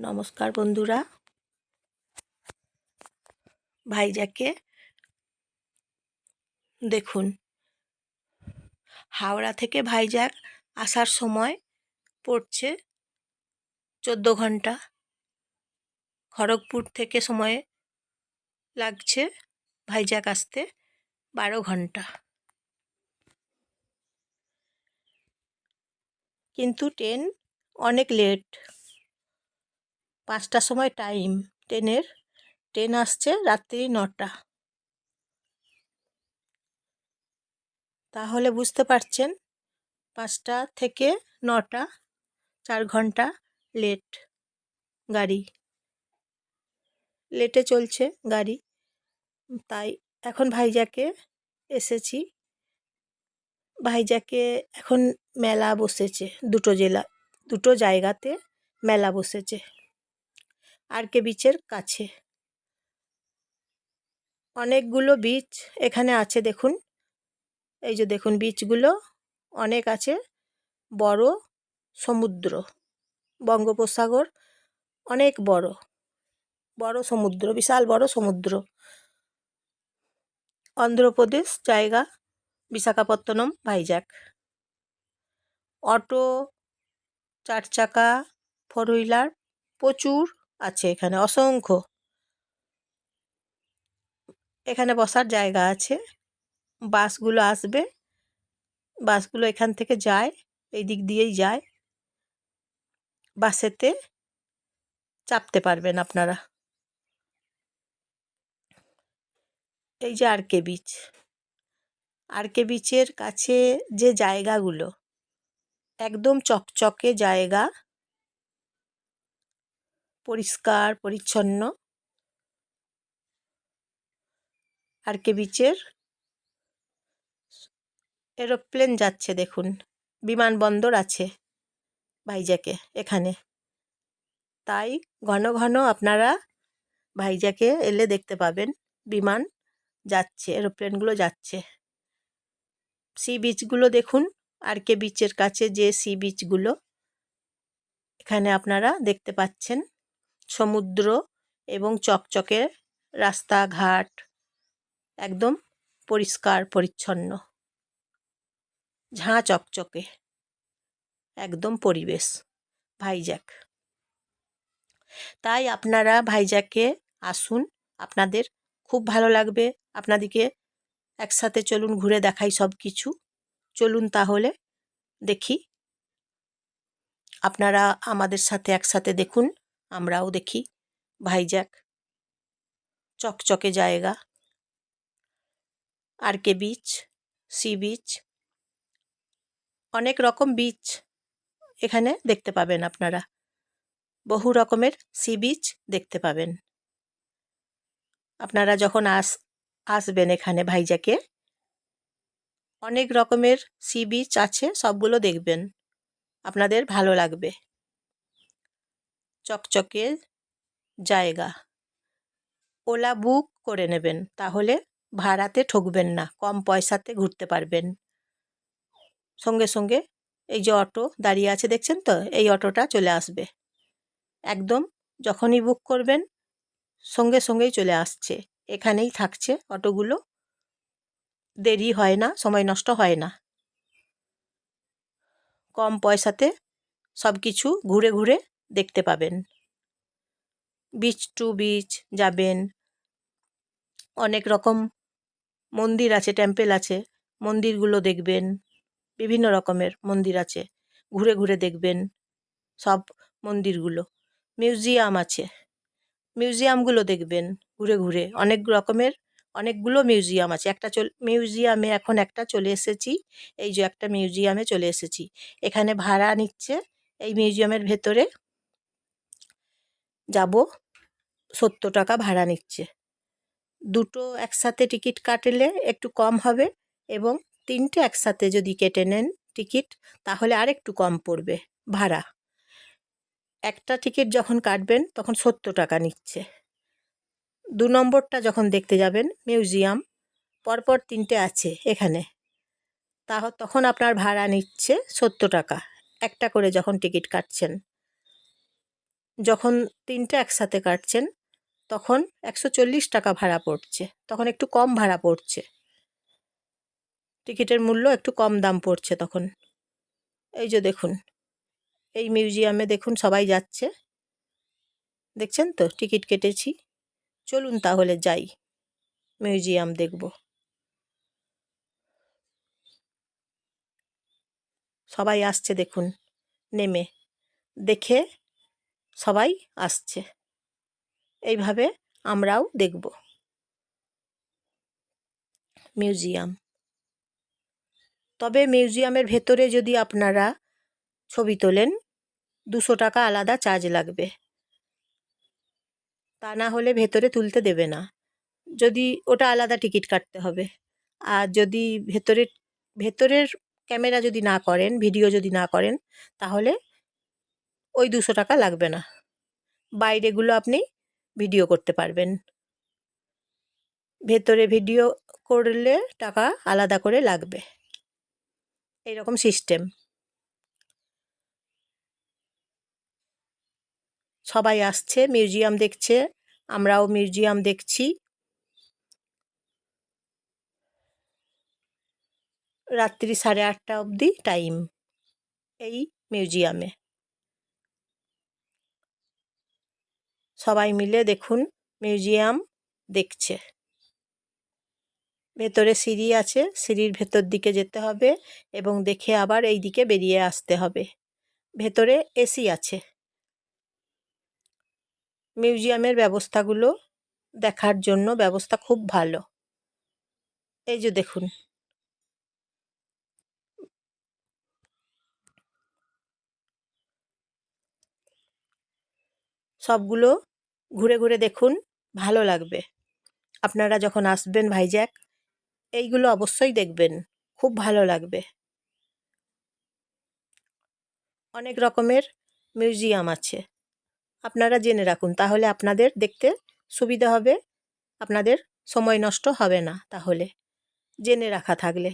নমস্কার বন্ধুরা। ভাইজাকে দেখুন, হাওড়া থেকে ভাইজাগ আসার সময় পড়ছে চোদ্দ ঘণ্টা। খড়গপুর থেকে সময় লাগছে ভাইজাগ আসতে বারো ঘণ্টা। কিন্তু ট্রেন অনেক লেট পাঁচটার সময় টাইম ট্রেনের, ট্রেন আসছে রাত্রি নটা। তাহলে বুঝতে পারছেন, পাঁচটা থেকে নটা, চার ঘণ্টা লেট গাড়ি। লেটে চলছে গাড়ি। তাই এখন ভাইজাকে এসেছি। ভাইজাকে এখন মেলা বসেছে, দুটো জেলা, দুটো জায়গাতে মেলা বসেছে। আর কে বিচের কাছে। অনেকগুলো বীচ এখানে আছে দেখুন। এই যে দেখুন বীচগুলো অনেক আছে। বড় সমুদ্র, বঙ্গোপসাগর, অনেক বড়। বড় সমুদ্র, বিশাল বড় সমুদ্র। অন্ধ্রপ্রদেশ জায়গা, বিশাখাপত্তনম ভাইজ্যাক অটো চার চাকা ফোর হুইলার প্রচুর আছে এখানে, অসংখ্য। এখানে বসার জায়গা আছে। বাসগুলো আসবে। বাসগুলো এখান থেকে যায় এই দিক দিয়েই যায়। বাসেতে চাপতে পারবেন আপনারা। এই যে আর কে বিচ। আর কে বিচের কাছে যে জায়গাগুলো, একদম চকচকে জায়গা। পরিষ্কার, পরিচ্ছন্ন। আর কে বিচের? এরোপ্লেন যাচ্ছে দেখুন। বিমানবন্দর আছে ভাইজাকে এখানে। তাই ঘন ঘন আপনারা ভাইজাকে এলে দেখতে পাবেন। বিমান যাচ্ছে, এরোপ্লেনগুলো যাচ্ছে। সি বিচগুলো দেখুন। আর কে বিচের কাছে যে সি বিচগুলো, এখানে আপনারা দেখতে পাচ্ছেন। সমুদ্র এবং চকচকে রাস্তাঘাট একদম পরিষ্কার, পরিচ্ছন্ন। ঝাঁ চকচকে। একদম পরিবেশ। ভাইজ্যাক। তাই আপনারা ভাইজ্যাকে আসুন। আপনাদের খুব ভালো লাগবে। আপনাদেরকে একসাথে চলুন, ঘুরে দেখাই সব কিছু। চলুন তাহলে দেখি। আপনারা আমাদের সাথে একসাথে দেখুন। আমরাও দেখি। ভাইজ্যাক চকচকে জায়গা। R K beach sea beach অনেক রকম বিচ এখানে দেখতে পাবেন আপনারা। বহু রকমের সি বিচ দেখতে পাবেন। আপনারা যখন আস, আসবেন এখানে ভাইজাকে অনেক রকমের সি বিচ আছে, সবগুলো দেখবেন। আপনাদের ভালো লাগবে। চকচকে জায়গা। ওলা বুক করে নেবেন, তাহলে ভাড়াতে ঠকবেন না, কম পয়সাতে ঘুরতে পারবেন। সঙ্গে সঙ্গে এই যে অটো দাঁড়িয়ে আছে, দেখছেন তো? এই অটোটা চলে আসবে। একদম যখনই বুক করবেন, সঙ্গে সঙ্গেই চলে আসছে। এখানেই থাকছে অটোগুলো। দেরি হয় না, সময় নষ্ট হয় না। কম পয়সাতে সব কিছু ঘুরে ঘুরে দেখতে পাবেন। বিচ টু বিচ যাবেন। অনেক রকম মন্দির আছে টেম্পেল আছে। মন্দিরগুলো দেখবেন। বিভিন্ন রকমের মন্দির আছে। ঘুরে ঘুরে দেখবেন সব মন্দিরগুলো। মিউজিয়াম আছে। মিউজিয়ামগুলো দেখবেন ঘুরে ঘুরে। অনেক রকমের, অনেকগুলো মিউজিয়াম আছে। একটা চল মিউজিয়ামে এখন একটা চলে এসেছি। এই যে একটা মিউজিয়ামে চলে এসেছি। এখানে ভাড়া নিচ্ছে। এই মিউজিয়ামের ভেতরে যাব। সত্তর টাকা ভাড়া নিচ্ছে। দুটো একসাথে টিকিট কাটলে একটু কম হবে এবং তিনটে একসাথে যদি কেটে নেন টিকিট, তাহলে আর একটু কম পড়বে ভাড়া। একটা টিকিট যখন কাটবেন, তখন সত্তর টাকা নিচ্ছে। দু নম্বরটা যখন দেখতে যাবেন, মিউজিয়াম, পরপর তিনটে আছে এখানে। তা তখন আপনার ভাড়া নিচ্ছে সত্তর টাকা। একটা করে যখন টিকিট কাটছেন। যখন তিনটে একসাথে কাটছেন, তখন একশো চল্লিশ টাকা ভাড়া পড়ছে। তখন একটু কম ভাড়া পড়ছে। টিকিটের মূল্য একটু কম দাম পড়ছে তখন। এই যে দেখুন, এই মিউজিয়ামে দেখুন সবাই যাচ্ছে। দেখছেন তো? টিকিট কেটেছি। চলুন তাহলে যাই। মিউজিয়াম দেখব। সবাই আসছে দেখুন, নেমে। দেখে সবাই আসছে। এইভাবে আমরাও দেখব। মিউজিয়াম। তবে মিউজিয়ামের ভেতরে যদি আপনারা ছবি তোলেন, দুশো টাকা আলাদা চার্জ লাগবে। তা না হলে ভেতরে তুলতে দেবে না। যদি ওটা আলাদা টিকিট কাটতে হবে। আর যদি ভেতরের ভেতরের ক্যামেরা যদি না করেন, ভিডিও যদি না করেন, তাহলে ওই দুশো টাকা লাগবে না। বাইরেগুলো আপনি ভিডিও করতে পারবেন। ভেতরে ভিডিও করলে টাকা আলাদা করে লাগবে। এইরকম সিস্টেম। সবাই আসছে, মিউজিয়াম দেখছে, আমরাও মিউজিয়াম দেখছি। রাত্রি সাড়ে আটটা অবধি টাইম এই মিউজিয়ামে। সবাই মিলে দেখুন, মিউজিয়াম দেখছে। ভেতরে সিঁড়ি আছে, সিঁড়ির ভেতর দিকে যেতে হবে এবং দেখে আবার এই দিকে বেরিয়ে আসতে হবে। ভেতরে এসি আছে। মিউজিয়ামের ব্যবস্থাগুলো দেখার জন্য ব্যবস্থা খুব ভালো। এই যে দেখুন। সবগুলো ঘুরে ঘুরে দেখুন, ভালো লাগবে। আপনারা যখন আসবেন ভাইজ্যাক, এইগুলো অবশ্যই দেখবেন, খুব ভালো লাগবে। অনেক রকমের মিউজিয়াম আছে। আপনারা জেনে রাখুন, তাহলে আপনাদের দেখতে সুবিধা হবে, আপনাদের সময় নষ্ট হবে না তাহলে, জেনে রাখা থাকলে।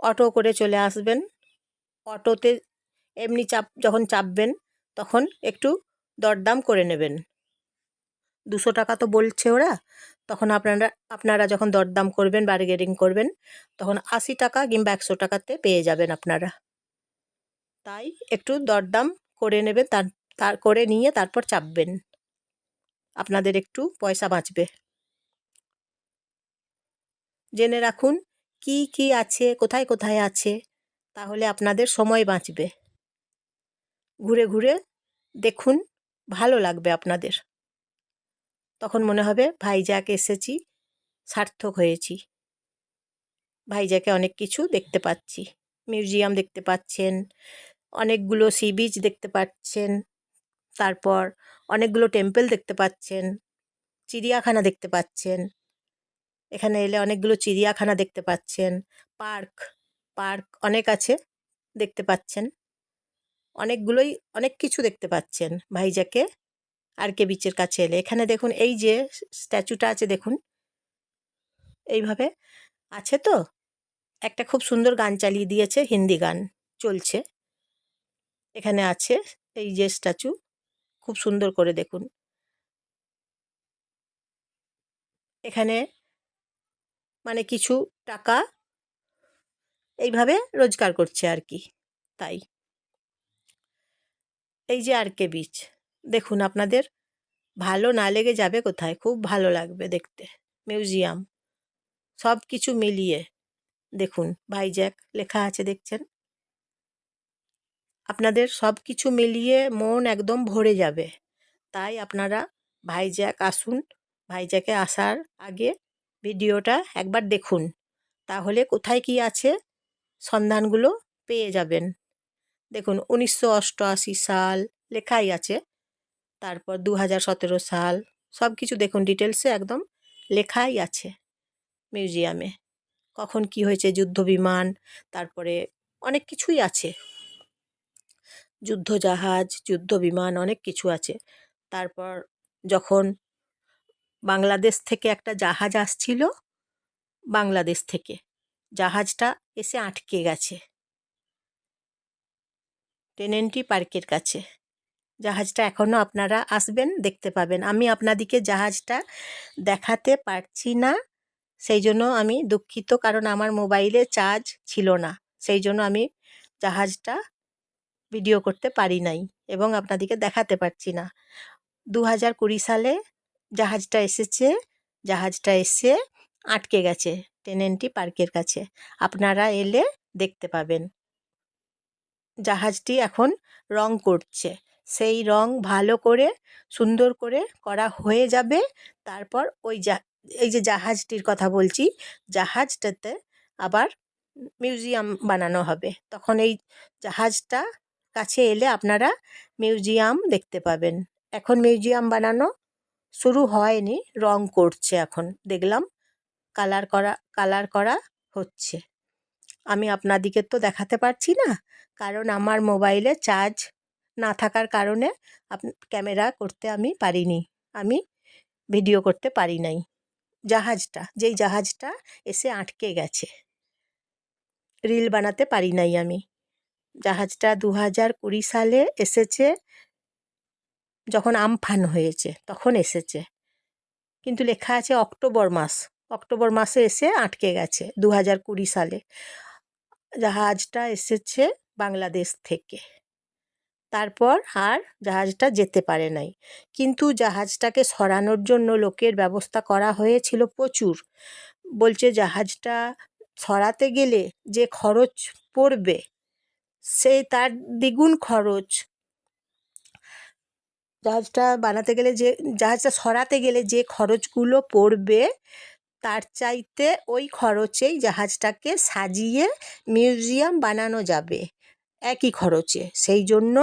অটো করে চলে আসবেন, অটোতে এমনি চাপ, যখন চাপবেন তখন একটু দরদাম করে নেবেন। দুশো টাকা তো বলছে ওরা। তখন আপনারা আপনারা যখন দরদাম করবেন বার্গেনিং করবেন, তখন আশি টাকা কিংবা একশো টাকাতে পেয়ে যাবেন আপনারা। তাই একটু দরদাম করে নেবেন, তার তার, করে নিয়ে তারপর চাপবেন। আপনাদের একটু পয়সা বাঁচবে। জেনে রাখুন, কি কি আছে, কোথায় কোথায় আছে, তাহলে আপনাদের সময় বাঁচবে। ঘুরে ঘুরে দেখুন, ভালো লাগবে আপনাদের। তখন মনে হবে ভাইজ্যাক এসেছি, সার্থক হয়েছি। ভাইজ্যাকে অনেক কিছু দেখতে পাচ্ছি। মিউজিয়াম দেখতে পাচ্ছেন, অনেকগুলো সি বিচ দেখতে পাচ্ছেন, তারপর অনেকগুলো টেম্পল দেখতে পাচ্ছেন, চিড়িয়াখানা দেখতে পাচ্ছেন। এখানে এলে অনেকগুলো চিড়িয়াখানা দেখতে পাচ্ছেন, পার্ক পার্ক অনেক আছে দেখতে পাচ্ছেন। অনেকগুলোই, অনেক কিছু দেখতে পাচ্ছেন ভাইজাকে। আর কে বিচের কাছে এলে। এখানে দেখুন এই যে স্ট্যাচুটা আছে দেখুন। এইভাবে আছে তো? একটা খুব সুন্দর গান চালিয়ে দিয়েছে, হিন্দি গান চলছে। এখানে আছে এই যে স্ট্যাচু। খুব সুন্দর করে দেখুন। এখানে মানে কিছু টাকা এইভাবে রোজগার করছে আর কি তাই। এই যে আর কে বিচ দেখুন আপনাদের, ভালো না লেগে যাবে কোথায়? খুব ভালো লাগবে দেখতে। মিউজিয়াম সব কিছু মিলিয়ে। দেখুন ভাইজ্যাক লেখা আছে দেখছেন? আপনাদের সব কিছু মিলিয়ে মন একদম ভরে যাবে। তাই আপনারা ভাইজ্যাক আসুন। ভাইজ্যাকে আসার আগে ভিডিওটা একবার দেখুন। তাহলে কোথায় কি আছে? সন্ধানগুলো পেয়ে যাবেন। দেখুন, উনিশশো অষ্টআশি সাল লেখাই আছে। তারপর দু হাজার সতেরো সাল সব কিছু দেখুন ডিটেলসে একদম লেখাই আছে মিউজিয়ামে কখন কি হয়েছে যুদ্ধ বিমান, তারপরে অনেক কিছুই আছে। যুদ্ধ জাহাজ যুদ্ধ বিমান অনেক কিছু আছে। তারপর যখন বাংলাদেশ থেকে একটা জাহাজ আসছিল, বাংলাদেশ থেকে। জাহাজটা এসে আটকে গেছে। টেনেন্টি পার্কের কাছে। জাহাজটা এখনও আপনারা আসবেন, দেখতে পাবেন। আমি আপনাদিকে জাহাজটা দেখাতে পারছি না সেই জন্য আমি দুঃখিত, কারণ আমার মোবাইলে চার্জ ছিল না। সেই জন্য আমি জাহাজটা ভিডিও করতে পারি নাই এবং আপনাদিকে দেখাতে পারছি না। দু হাজার কুড়ি সালে জাহাজটা এসেছে, জাহাজটা এসে আটকে গেছে টেনেন্টি পার্কের কাছে। আপনারা এলে দেখতে পাবেন। জাহাজটি এখন রং করছে। সেই রং ভালো করে, সুন্দর করে করা হয়ে যাবে। তারপর ওই এই যে জাহাজটির কথা বলছি, জাহাজটাতে আবার মিউজিয়াম বানানো হবে। তখন এই জাহাজটা কাছে এলে আপনারা মিউজিয়াম দেখতে পাবেন। এখন মিউজিয়াম বানানো শুরু হয়নি, রং করছে এখন। দেখলাম কালার করা কালার করা হচ্ছে। আমি আপনাদিকে তো দেখাতে পারছি না। কারণ আমার মোবাইলে চার্জ না থাকার কারণে আপ ক্যামেরা করতে আমি পারিনি। আমি ভিডিও করতে পারি নাই। জাহাজটা, যেই জাহাজটা এসে আটকে গেছে। রিল বানাতে পারি নাই আমি। জাহাজটা দু হাজার কুড়ি সালে এসেছে, যখন আমফান হয়েছে, তখন এসেছে। কিন্তু লেখা আছে অক্টোবর মাস। অক্টোবর মাসে এসে আটকে গেছে দু হাজার কুড়ি সালে। জাহাজটা এসেছে বাংলাদেশ থেকে। তারপর আর জাহাজটা যেতে পারে নাই। কিন্তু জাহাজটাকে সরানোর জন্য লোকের ব্যবস্থা করা হয়েছিল প্রচুর। বলছে জাহাজটা সরাতে গেলে যে খরচ পড়বে সেই তার দ্বিগুণ খরচ। জাহাজটা বানাতে গেলে যে, জাহাজটা সরাতে গেলে যে খরচগুলো পড়বে, তার চাইতে ওই খরচেই জাহাজটাকে সাজিয়ে মিউজিয়াম বানানো যাবে। একই খরচে। সেই জন্য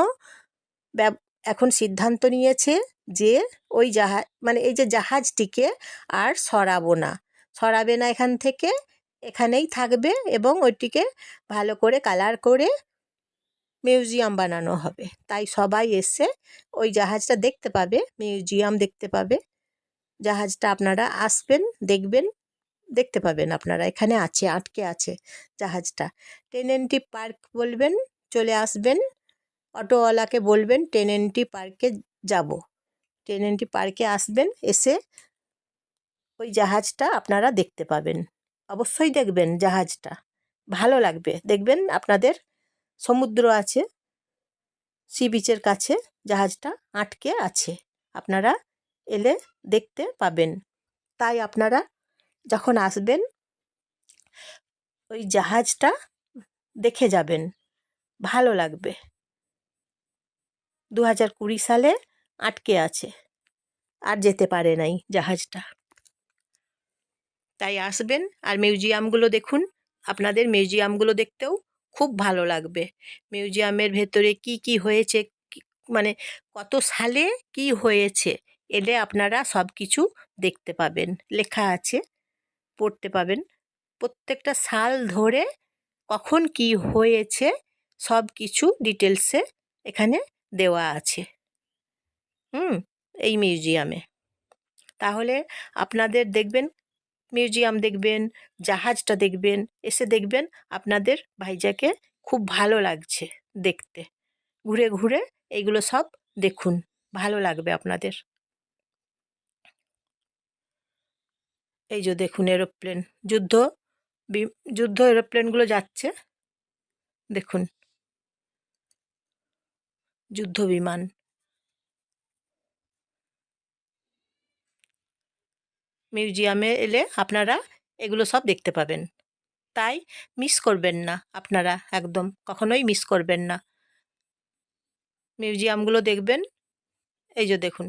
এখন সিদ্ধান্ত নিয়েছে যে ওই জাহাজ মানে এই যে জাহাজটিকে আর সরাবো না। সরাবে না এখান থেকে, এখানেই থাকবে এবং ওইটিকে ভালো করে কালার করে মিউজিয়াম বানানো হবে। তাই সবাই এসে ওই জাহাজটা দেখতে পাবে, মিউজিয়াম দেখতে পাবে। জাহাজটা আপনারা আসবেন, দেখবেন, দেখতে পাবেন আপনারা এখানে আছে, আটকে আছে জাহাজটা। টেনেন্টি পার্ক বলবেন। চলে আসবেন। অটোওয়ালাকে বলবেন টেন টেনেন্টি পার্কে যাব। টেন টেনেন্টি পার্কে আসবেন, এসে ওই জাহাজটা আপনারা দেখতে পাবেন। অবশ্যই দেখবেন জাহাজটা। ভালো লাগবে। দেখবেন আপনাদের সমুদ্র আছে, সি বিচের কাছে জাহাজটা আটকে আছে। আপনারা এলে দেখতে পাবেন। তাই আপনারা যখন আসবেন, ওই জাহাজটা দেখে যাবেন। ভালো লাগবে। দু হাজার কুড়ি সালে আটকে আছে। আর যেতে পারে নাই জাহাজটা। তাই আসবেন আর মিউজিয়ামগুলো দেখুন। আপনাদের মিউজিয়ামগুলো দেখতেও খুব ভালো লাগবে। মিউজিয়ামের ভেতরে কি কি হয়েছে মানে কত সালে কি হয়েছে এলে আপনারা সব কিছু দেখতে পাবেন। লেখা আছে, পড়তে পাবেন। প্রত্যেকটা সাল ধরে কখন কি হয়েছে সব কিছু ডিটেলসে এখানে দেওয়া আছে। হুম, এই মিউজিয়ামে তাহলে আপনাদের দেখবেন মিউজিয়াম দেখবেন, জাহাজটা দেখবেন, এসে দেখবেন আপনাদের ভাইজাকে খুব ভালো লাগছে দেখতে। ঘুরে ঘুরে এইগুলো সব দেখুন, ভালো লাগবে আপনাদের। এই যে দেখুন এরোপ্লেন যুদ্ধ যুদ্ধ এরোপ্লেনগুলো যাচ্ছে। দেখুন। যুদ্ধ বিমান মিউজিয়ামে এলে আপনারা এগুলো সব দেখতে পাবেন। তাই মিস করবেন না আপনারা একদম, কখনোই মিস করবেন না। মিউজিয়ামগুলো দেখবেন, এই যে দেখুন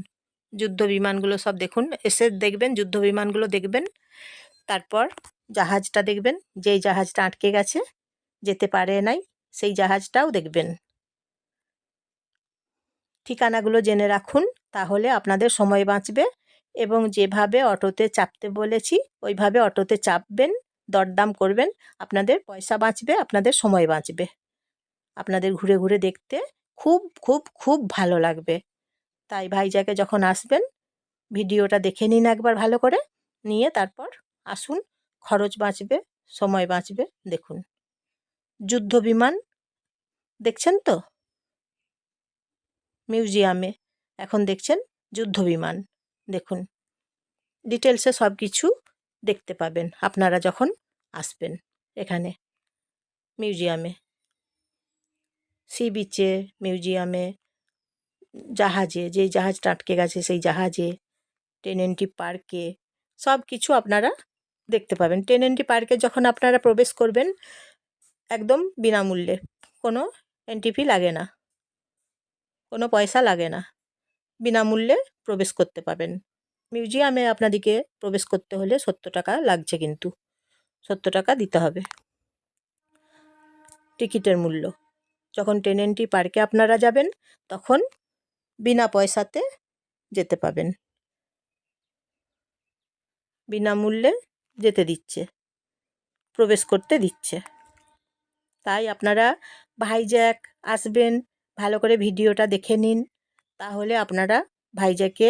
যুদ্ধ বিমানগুলো সব দেখুন, এসে দেখবেন যুদ্ধ বিমানগুলো দেখবেন, তারপর জাহাজটা দেখবেন, যেই জাহাজটা আটকে গেছে, যেতে পারে নাই, সেই জাহাজটাও দেখবেন। ঠিকানাগুলো জেনে রাখুন, তাহলে আপনাদের সময় বাঁচবে এবং যেভাবে অটোতে চাপতে বলেছি, ওইভাবে অটোতে চাপবেন, দরদাম করবেন, আপনাদের পয়সা বাঁচবে, আপনাদের সময় বাঁচবে। আপনাদের ঘুরে ঘুরে দেখতে খুব খুব খুব ভালো লাগবে। তাই ভাইজাকে যখন আসবেন, ভিডিওটা দেখে নিন একবার ভালো করে, নিয়ে তারপর আসুন, খরচ বাঁচবে, সময় বাঁচবে, দেখুন। যুদ্ধ বিমান, দেখছেন তো? মিউজিয়ামে। এখন দেখছেন যুদ্ধ বিমান দেখুন। ডিটেলসে সব কিছু দেখতে পাবেন। আপনারা যখন আসবেন এখানে মিউজিয়ামে। সি বিচে, মিউজিয়ামে, জাহাজে যেই জাহাজটা আটকে গেছে সেই জাহাজে টেনেন্টি পার্কে সব কিছু আপনারা দেখতে পাবেন। টেনেন্টি পার্কে যখন আপনারা প্রবেশ করবেন, একদম বিনামূল্যে, কোনো এন্ট্রি ফি লাগে না। কোনো পয়সা লাগে না। বিনামূল্যে প্রবেশ করতে পাবেন মিউজিয়ামে আপনাদেরকে প্রবেশ করতে হলে সত্তর টাকা লাগছে কিন্তু। সত্তর টাকা দিতে হবে। টিকিটের মূল্য। যখন টেনেন্টি পার্কে আপনারা যাবেন, তখন বিনা পয়সাতে যেতে পাবেন। বিনামূল্যে যেতে দিচ্ছে। প্রবেশ করতে দিচ্ছে। তাই আপনারা ভাইজ্যাক আসবেন ভালো করে ভিডিওটা দেখে নিন। তাহলে আপনারা ভাইজ্যাকে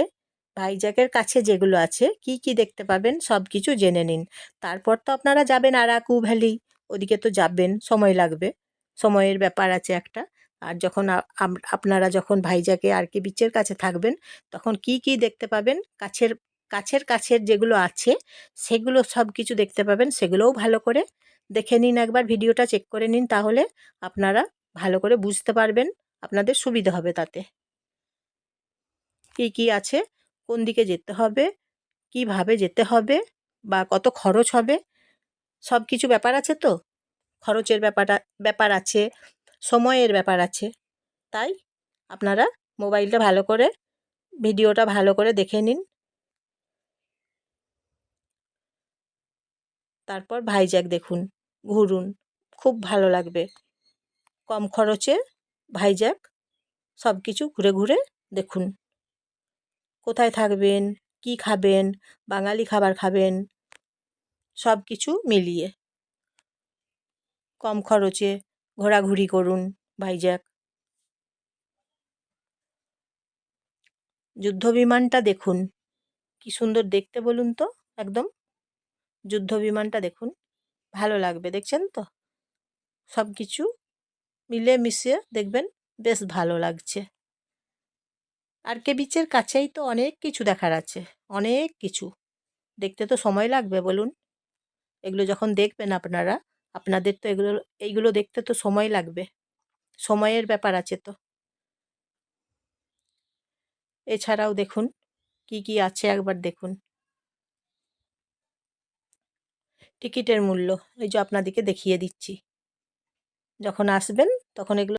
ভাইজ্যাকের কাছে যেগুলো আছে, কি কি দেখতে পাবেন, সব কিছু জেনে নিন। তারপর তো আপনারা যাবেন আরাকু ভ্যালি, ওদিকে তো যাবেন, সময় লাগবে। সময়ের ব্যাপার আছে একটা। আর যখন আপনারা যখন ভাইজ্যাকে আর কি বিচের কাছে থাকবেন, তখন কি কি দেখতে পাবেন? কাছের কাছের কাছের যেগুলো আছে, সেগুলো সব কিছু দেখতে পাবেন, সেগুলোও ভালো করে দেখে নিন একবার, ভিডিওটা চেক করে নিন, তাহলে আপনারা ভালো করে বুঝতে পারবেন। আপনাদের সুবিধা হবে তাতে। কী কী আছে? কোন দিকে যেতে হবে? কীভাবে যেতে হবে? বা কত খরচ হবে? সব কিছু ব্যাপার আছে তো? খরচের ব্যাপারটা ব্যাপার আছে, সময়ের ব্যাপার আছে। তাই আপনারা মোবাইলটা ভালো করে, ভিডিওটা ভালো করে দেখে নিন। তারপর ভাইজ্যাক দেখুন, ঘুরুন। খুব ভালো লাগবে। কম খরচে ভাইজ্যাক সব কিছু ঘুরে ঘুরে দেখুন। কোথায় থাকবেন, কি খাবেন, বাঙালি খাবার খাবেন, সব কিছু মিলিয়ে। কম খরচে ঘোরাঘুরি করুন ভাইজ্যাক যুদ্ধ বিমানটা দেখুন। কি সুন্দর দেখতে বলুন তো, একদম। যুদ্ধ বিমানটা দেখুন, ভালো লাগবে, দেখছেন তো? সব কিছু মিলে মিশিয়ে দেখবেন বেশ ভালো লাগছে। আর কে বিচের কাছেই তো অনেক কিছু দেখার আছে, অনেক কিছু। দেখতে তো সময় লাগবে বলুন। এগুলো যখন দেখবেন আপনারা, আপনাদের তো এগুলো, এইগুলো দেখতে তো সময় লাগবে। সময়ের ব্যাপার আছে তো। এছাড়াও দেখুন, কি কি আছে একবার দেখুন। টিকিটের মূল্য, এই যে আপনাদেরকে দেখিয়ে দিচ্ছি। যখন আসবেন তখন এগুলো